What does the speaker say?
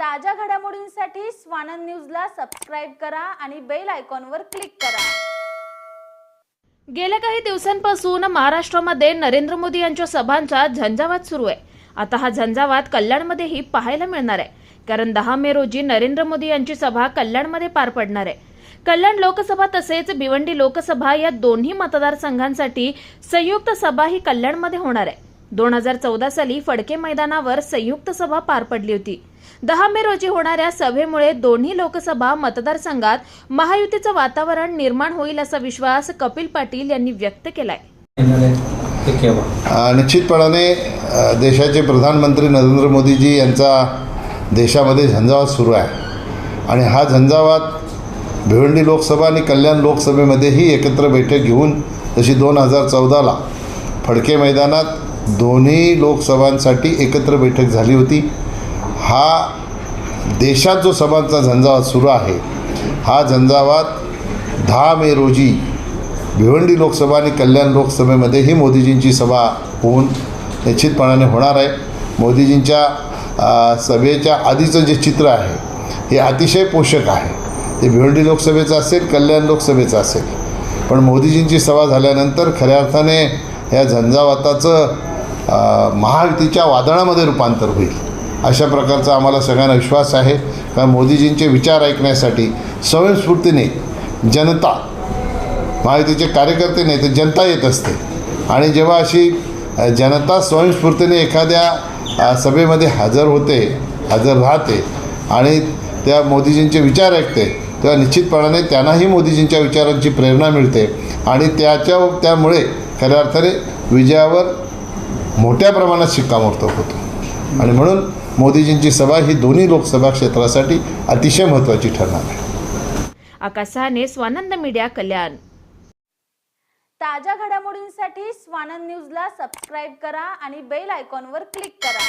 ताज्या घडामोडींसाठी स्वानंद न्यूजला सबस्क्राईब करा आणि बेल आयकॉनवर क्लिक करा. गेल्या काही दिवसांपासून महाराष्ट्रामध्ये नरेंद्र मोदी यांच्या सभांचा झंझावात सुरू आहे. आता हा झंझावात कल्याणमध्येही पाहायला मिळणार आहे. कारण दहा मे रोजी नरेंद्र मोदी यांची सभा कल्याणमध्ये पार पडणार आहे. कल्याण लोकसभा तसेच भिवंडी लोकसभा या दोन्ही मतदारसंघांसाठी संयुक्त सभा ही कल्याणमध्ये होणार आहे. दोन हजार चौदा साली फडके मैदानावर संयुक्त सभा पार पडली होती. दहा मे रोजी होणाऱ्या सभेमुळे दोन्ही लोकसभा मतदारसंघात महायुतीचं वातावरण निर्माण होईल असा विश्वास कपिल पाटील यांनी व्यक्त केलाय. आहे निश्चितपणाने देशाचे प्रधानमंत्री नरेंद्र मोदीजी यांचा देशामध्ये झंझावात सुरू आहे. आणि हा झंझावात भिवंडी लोकसभा आणि कल्याण लोकसभेमध्येही एकत्र बैठक घेऊन जशी दोन हजार चौदाला फडके मैदानात दोन्ही लोकसभांसाठी एकत्र बैठक झाली होती. हा देशात जो सभांचा झंझावात सुरू आहे हा झंझावात दहा मे रोजी भिवंडी लोकसभा आणि कल्याण लोकसभेमध्येही मोदीजींची सभा होऊन निश्चितपणाने होणार आहे. मोदीजींच्या सभेच्या आधीचं जे चित्र आहे हे अतिशय पोषक आहे. ते भिवंडी लोकसभेचं असेल कल्याण लोकसभेचं असेल. पण मोदीजींची सभा झाल्यानंतर खऱ्या अर्थाने या झंझावाताचं महायुतीच्या वादळामध्ये रूपांतर होईल. अशा प्रकारचा आम्हाला सगळ्यांना विश्वास आहे. कारण मोदीजींचे विचार ऐकण्यासाठी स्वयंस्फूर्तीने जनता महायुतीचे कार्यकर्ते नाही तर जनता येत असते. आणि जेव्हा अशी जनता स्वयंस्फूर्तीने एखाद्या सभेमध्ये हजर होते हजर राहते आणि त्या मोदीजींचे विचार ऐकते तेव्हा निश्चितपणाने त्यांनाही मोदीजींच्या विचारांची प्रेरणा मिळते आणि त्याच्या त्यामुळे खऱ्या अर्थाने विजयावर मोठ्या प्रमाणात शिक्कामोर्तब होतो. आणि म्हणून मोदीजींची सभा ही दोन्ही लोकसभा क्षेत्रासाठी अतिशय महत्त्वाची ठरणार आहे. आकाश सहाने स्वानंद मीडिया कल्याण. ताज्या घडामोडींसाठी स्वानंद न्यूजला सबस्क्राईब करा आणि बेल आयकॉनवर क्लिक करा.